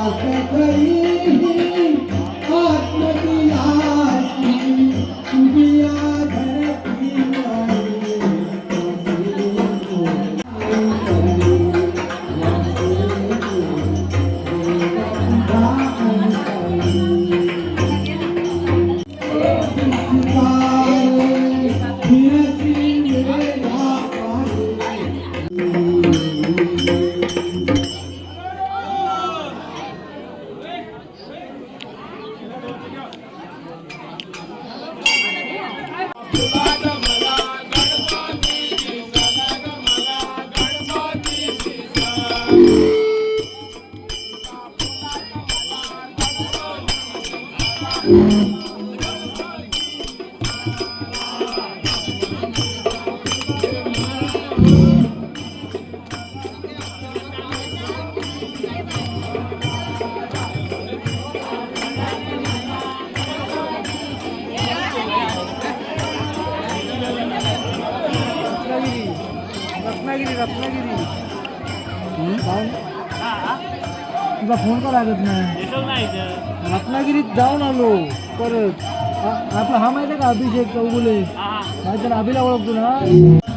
Thank you. Ratnagiri Ratnagiri. तुला phone का लागत नाही? रत्नागिरीत जाऊन आलो परत. आपला हा माहिती आहे का अभिषेक चौगुले? माहिती अभिला ओळखतो ना?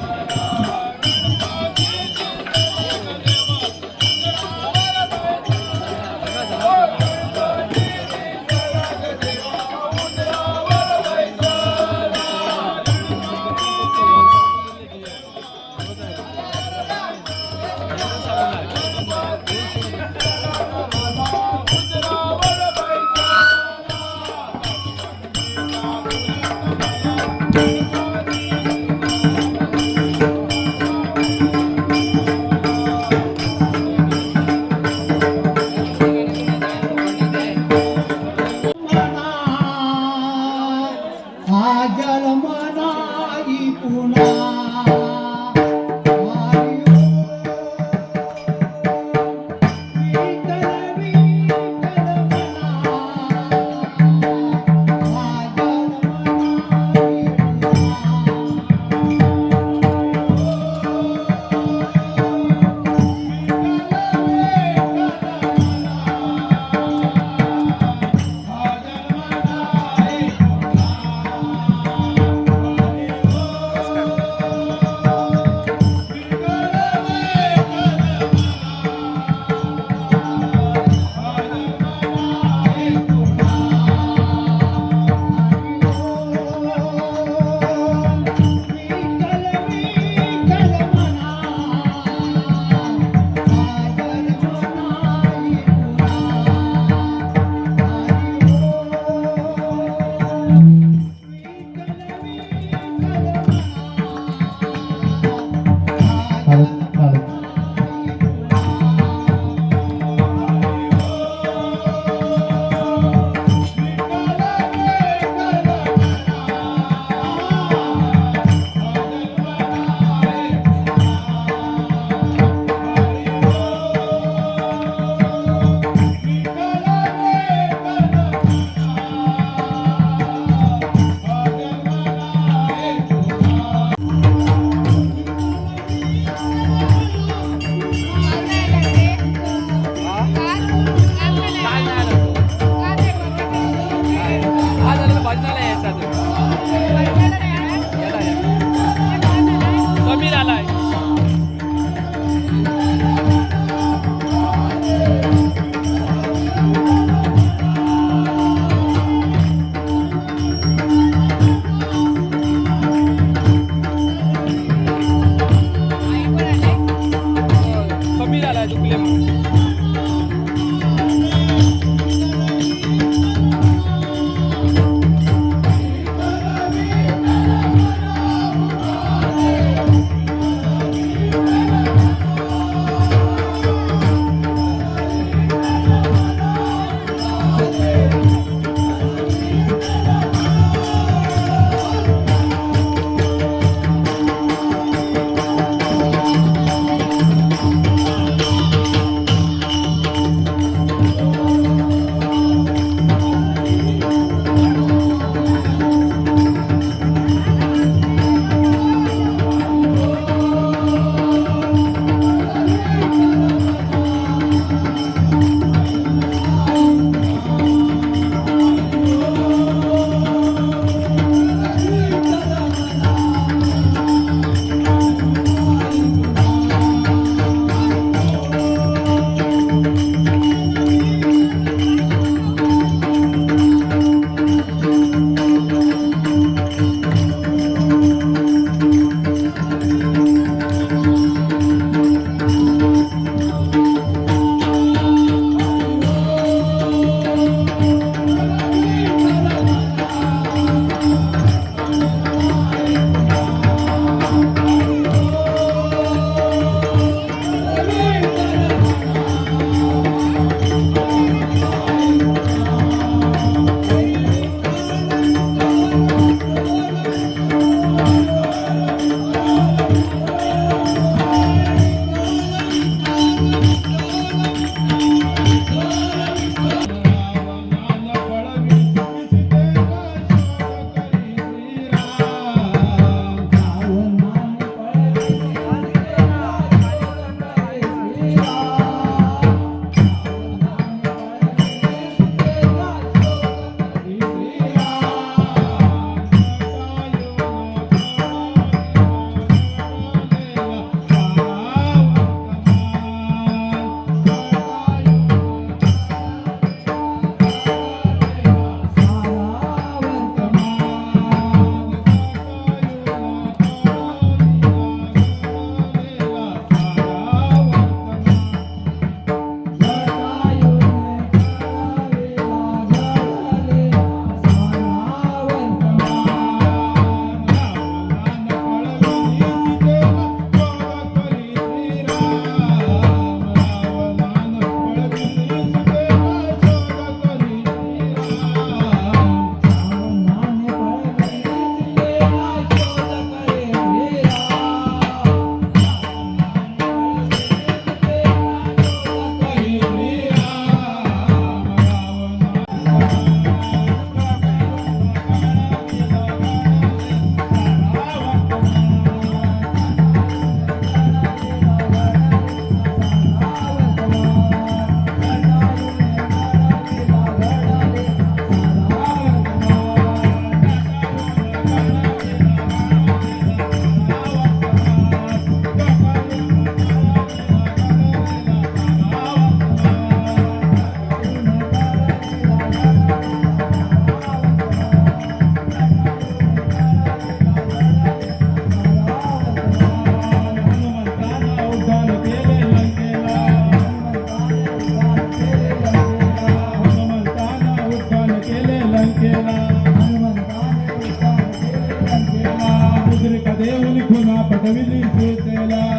దేవునికి నా పదవిని చేసేలా